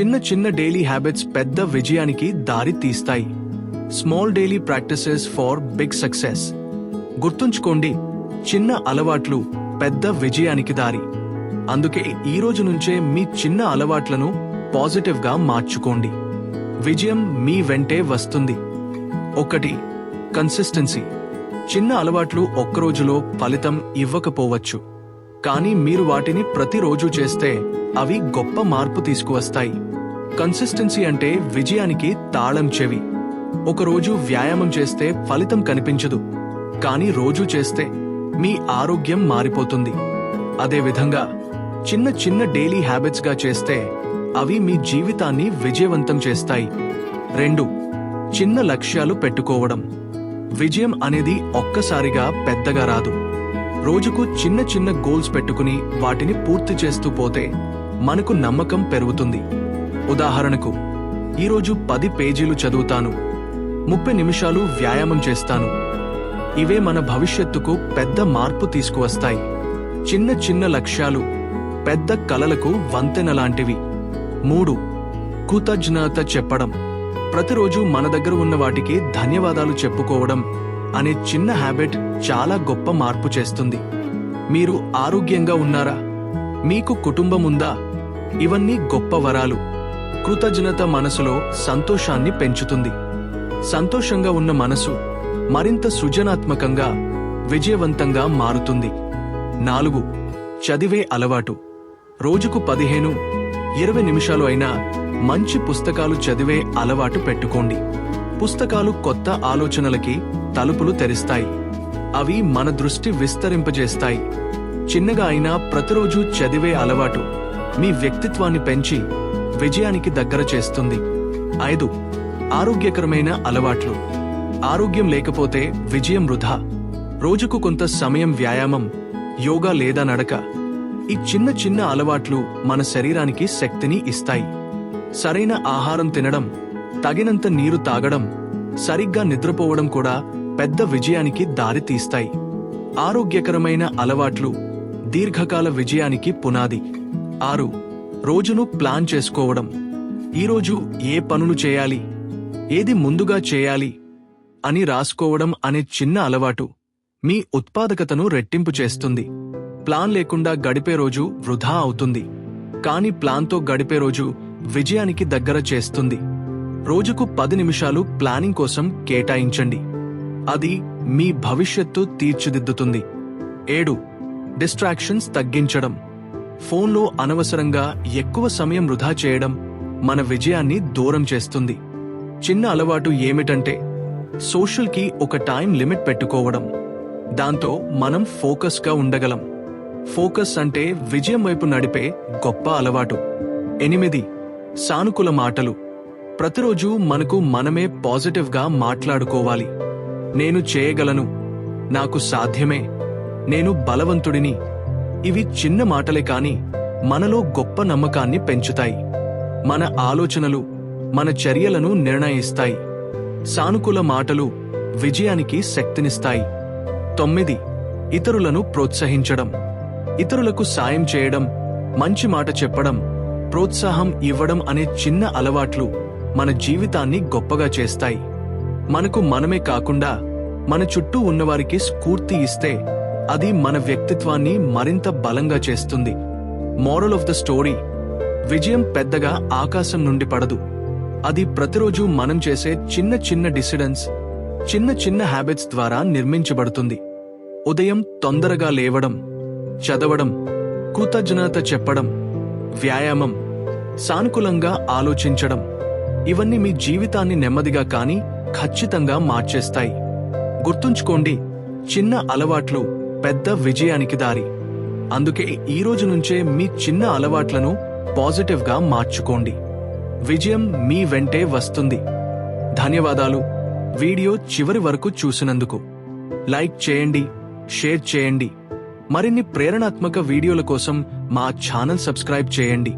చిన్న చిన్న daily habits పెద్ద విజయానికి దారి తీస్తాయి. Small daily practices for big success గుర్తుంచుకోండి చిన్న అలవాట్లు పెద్ద విజయానికి దారి. అందుకే ఈ రోజు నుంచే మీ చిన్న అలవాట్లను పాజిటివ్గా మార్చుకోండి. విజయం మీ వెంటే వస్తుంది. ఒకటి కన్సిస్టెన్సీ చిన్న అలవాట్లు ఒక్క రోజులో ఫలితం ఇవ్వకపోవచ్చు. కానీ మీరు వాటిని ప్రతిరోజు చేస్తే అవి గొప్ప మార్పు తీసుకువస్తాయి. కన్సిస్టెన్సీ అంటే విజయానికి తాళం చెవి. ఒకరోజు వ్యాయామం చేస్తే ఫలితం కనిపించదు. కానీ రోజు చేస్తే మీ ఆరోగ్యం మారిపోతుంది. అదేవిధంగా చిన్న చిన్న డైలీ హ్యాబిట్స్గా చేస్తే అవి మీ జీవితాన్ని విజయవంతం చేస్తాయి. రెండు చిన్న లక్ష్యాలు పెట్టుకోవడం. విజయం అనేది ఒక్కసారిగా పెద్దగా రాదు. రోజుకు చిన్న చిన్న గోల్స్ పెట్టుకుని వాటిని పూర్తి చేస్తూ పోతే మనకు నమ్మకం పెరుగుతుంది. ఉదాహరణకు ఈరోజు పది పేజీలు చదువుతాను. ముప్పై నిమిషాలు వ్యాయామం చేస్తాను. ఇవే మన భవిష్యత్తుకు పెద్ద మార్పు తీసుకువస్తాయి. చిన్న చిన్న లక్ష్యాలు పెద్ద కలలకు వంతెన లాంటివి. మూడు కృతజ్ఞత చెప్పడం. ప్రతిరోజు మన దగ్గర ఉన్న వాటికి ధన్యవాదాలు చెప్పుకోవడం. అనే చిన్న హ్యాబిట్ చాలా గొప్ప మార్పు చేస్తుంది. మీరు ఆరోగ్యంగా ఉన్నారా? మీకు కుటుంబం ఉందా ఇవన్నీ గొప్ప వరాలు. కృతజ్ఞత మనసులో సంతోషాన్ని పెంచుతుంది. సంతోషంగా ఉన్న మనసు మరింత సృజనాత్మకంగా విజయవంతంగా మారుతుంది. నాలుగు చదివే అలవాటు. రోజుకు పదిహేను ఇరవై నిమిషాలు అయినా మంచి పుస్తకాలు చదివే అలవాటు పెట్టుకోండి. పుస్తకాలు కొత్త ఆలోచనలకి తలుపులు తెరిస్తాయి. అవి మన దృష్టి విస్తరింపజేస్తాయి. చిన్నగా అయినా ప్రతిరోజు చదివే అలవాటు మీ వ్యక్తిత్వాన్ని పెంచి విజయానికి దగ్గర చేస్తుంది. ఐదు ఆరోగ్యకరమైన అలవాట్లు. ఆరోగ్యం లేకపోతే విజయం వృధా. రోజుకు కొంత సమయం వ్యాయామం యోగా లేదా నడక. ఈ చిన్న చిన్న అలవాట్లు మన శరీరానికి శక్తిని ఇస్తాయి. సరైన ఆహారం తినడం తగినంత నీరు తాగడం సరిగ్గా నిద్రపోవడం కూడా పెద్ద విజయానికి దారి తీస్తాయి. ఆరోగ్యకరమైన అలవాట్లు దీర్ఘకాల విజయానికి పునాది. ఆరు రోజును ప్లాన్ చేసుకోవడం. ఈరోజు ఏ పనులు చేయాలి? ఏది ముందుగా చేయాలి? అని రాసుకోవడం అనే చిన్న అలవాటు. మీ ఉత్పాదకతను రెట్టింపు చేస్తుంది. ప్లాన్ లేకుండా గడిపే రోజు వృధా అవుతుంది. కాని ప్లాన్తో గడిపే రోజు విజయానికి దగ్గర చేస్తుంది. రోజుకు పది నిమిషాలు ప్లానింగ్ కోసం కేటాయించండి. అది మీ భవిష్యత్తు తీర్చిదిద్దుతుంది. ఏడు డిస్ట్రాక్షన్స్ తగ్గించడం. ఫోన్లో అనవసరంగా ఎక్కువ సమయం వృధా చేయడం మన విజయాన్ని దూరం చేస్తుంది. చిన్న అలవాటు ఏమిటంటే సోషల్కి ఒక టైం లిమిట్ పెట్టుకోవడం. దాంతో మనం ఫోకస్గా ఉండగలం. ఫోకస్ అంటే విజయం వైపు నడిపే గొప్ప అలవాటు. ఎనిమిది సానుకూల మాటలు. ప్రతిరోజు మనకు మనమే పాజిటివ్గా మాట్లాడుకోవాలి. నేను చేయగలను. నాకు సాధ్యమే. నేను బలవంతుడిని. ఇవి చిన్న మాటలే కాని మనలో గొప్ప నమ్మకాన్ని పెంచుతాయి. మన ఆలోచనలు మన చర్యలను నిర్ణయిస్తాయి. సానుకూల మాటలు విజయానికి శక్తినిస్తాయి. తొమ్మిది ఇతరులను ప్రోత్సహించడం. ఇతరులకు సాయం చేయడం మంచి మాట చెప్పడం ప్రోత్సాహం ఇవ్వడం అనే చిన్న అలవాట్లు మన జీవితాన్ని గొప్పగా చేస్తాయి. మనకు మనమే కాకుండా మన చుట్టూ ఉన్నవారికి స్ఫూర్తి ఇస్తే అది మన వ్యక్తిత్వాన్ని మరింత బలంగా చేస్తుంది. మోరల్ ఆఫ్ ద స్టోరీ విజయం పెద్దగా ఆకాశం నుండి పడదు. అది ప్రతిరోజు మనం చేసే చిన్న చిన్న డిసిడెన్స్ చిన్న చిన్న హ్యాబిట్స్ ద్వారా నిర్మించబడుతుంది. ఉదయం తొందరగా లేవడం చదవడం కృతజ్ఞత చెప్పడం వ్యాయామం సానుకూలంగా ఆలోచించడం ఇవన్నీ మీ జీవితాన్ని నెమ్మదిగా కానీ ఖచ్చితంగా మార్చేస్తాయి. గుర్తుంచుకోండి చిన్న అలవాట్లు పెద్ద విజయానికి దారి. అందుకే ఈ రోజు నుంచే మీ చిన్న అలవాట్లను పాజిటివ్గా మార్చుకోండి. విజయం మీ వెంటే వస్తుంది. ధన్యవాదాలు. వీడియో చివరి వరకు చూసినందుకు. లైక్ చేయండి షేర్ చేయండి. మరిన్ని ప్రేరణాత్మక వీడియోల కోసం మా ఛానల్ సబ్స్క్రైబ్ చేయండి.